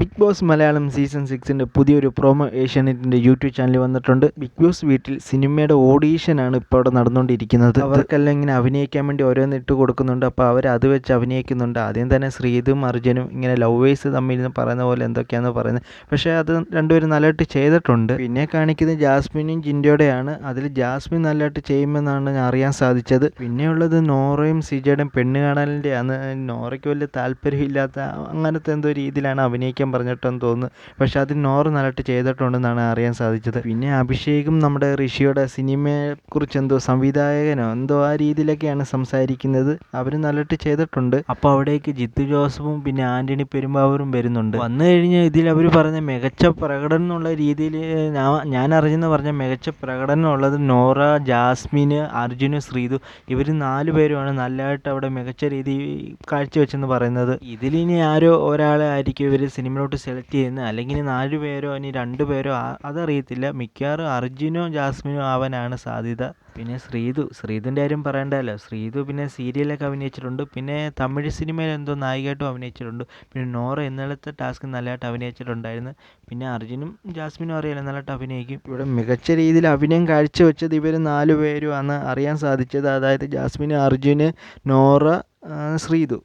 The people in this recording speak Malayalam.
ബിഗ് ബോസ് മലയാളം സീസൺ സിക്സിന്റെ പുതിയൊരു പ്രൊമോ ഏഷ്യാനെറ്റിന്റെ യൂട്യൂബ് ചാനലിൽ വന്നിട്ടുണ്ട്. ബിഗ് ബോസ് വീട്ടിൽ സിനിമയുടെ ഓഡീഷനാണ് ഇപ്പോൾ അവിടെ നടന്നുകൊണ്ടിരിക്കുന്നത്. അവർക്കെല്ലാം ഇങ്ങനെ അഭിനയിക്കാൻ വേണ്ടി ഓരോന്ന് ഇട്ട് കൊടുക്കുന്നുണ്ട്. അപ്പോൾ അവർ അത് വെച്ച് അഭിനയിക്കുന്നുണ്ട്. ആദ്യം തന്നെ ശ്രീതും അർജുനും ഇങ്ങനെ ലവേഴ്സ് തമ്മിൽ നിന്ന് പറയുന്ന പോലെ എന്തൊക്കെയാണെന്ന് പറയുന്നത്. പക്ഷേ അത് രണ്ടുപേരും നല്ലതായിട്ട് ചെയ്തിട്ടുണ്ട്. പിന്നെ കാണിക്കുന്നത് ജാസ്മിനും ജിൻഡോടെയാണ് അതിൽ ജാസ്മിൻ നല്ലതായിട്ട് ചെയ്യുമെന്നാണ് ഞാൻ അറിയാൻ സാധിച്ചത്. പിന്നെയുള്ളത് നോറയും സിജയുടെയും പെണ്ണ് കാണലിന്റെയാണ്. നോറയ്ക്ക് വലിയ താല്പര്യമില്ലാത്ത അങ്ങനത്തെ എന്തോ രീതിയിലാണ് അഭിനയിക്കാൻ പറഞ്ഞിട്ടെന്ന് തോന്നുന്നു. പക്ഷെ അത് നോറ് നല്ലതായിട്ട് ചെയ്തിട്ടുണ്ടെന്നാണ് അറിയാൻ സാധിച്ചത്. പിന്നെ അഭിഷേകും നമ്മുടെ ഋഷിയുടെ സിനിമയെക്കുറിച്ച് എന്തോ സംവിധായകനോ എന്തോ ആ രീതിയിലൊക്കെയാണ് സംസാരിക്കുന്നത്. അവർ നല്ലതായിട്ട് ചെയ്തിട്ടുണ്ട്. അപ്പോൾ അവിടേക്ക് ജിത്തു ജോസഫും പിന്നെ ആന്റണി പെരുമ്പാവൂരും വരുന്നുണ്ട്. വന്നു കഴിഞ്ഞ് ഇതിൽ അവർ പറഞ്ഞ മികച്ച പ്രകടനം എന്നുള്ള രീതിയിൽ ഞാൻ അറിഞ്ഞെന്ന് പറഞ്ഞ മികച്ച പ്രകടനം ഉള്ളത് നോറ ജാസ്മിന് അർജുന് ശ്രീതു ഇവർ നാല് പേരുമാണ് നല്ലതായിട്ട് അവിടെ മികച്ച രീതി കാഴ്ചവെച്ചെന്ന് പറയുന്നത്. ഇതിലിനി ആരോ ഒരാളെ ആയിരിക്കും ഇവർ സിനിമയിലോട്ട് സെലക്ട് ചെയ്യുന്ന അല്ലെങ്കിൽ നാലു പേരോ ഇനി രണ്ട് പേരോ അതറിയത്തില്ല. മിക്കവാറും അർജുനോ ജാസ്മിനോ ആവാനാണ് സാധ്യത. പിന്നെ ശ്രീതു ശ്രീതുവിന്റെ കാര്യം പറയണ്ടല്ലോ. ശ്രീതു പിന്നെ സീരിയലൊക്കെ അഭിനയിച്ചിട്ടുണ്ട്. പിന്നെ തമിഴ് സിനിമയിൽ എന്തോ നായികയായിട്ടും അഭിനയിച്ചിട്ടുണ്ട്. പിന്നെ നോറ ഇന്നലത്തെ ടാസ്ക് നല്ലതായിട്ട് അഭിനയിച്ചിട്ടുണ്ടായിരുന്നു. പിന്നെ അർജുനും ജാസ്മിനും അറിയാലോ നല്ലതായിട്ട് അഭിനയിക്കും. ഇവിടെ മികച്ച രീതിയിൽ അഭിനയം കാഴ്ചവെച്ചത് ഇവർ നാല് പേരുമാണ് അറിയാൻ സാധിച്ചത്. അതായത് ജാസ്മിൻ അർജുന് നോറ ശ്രീതു.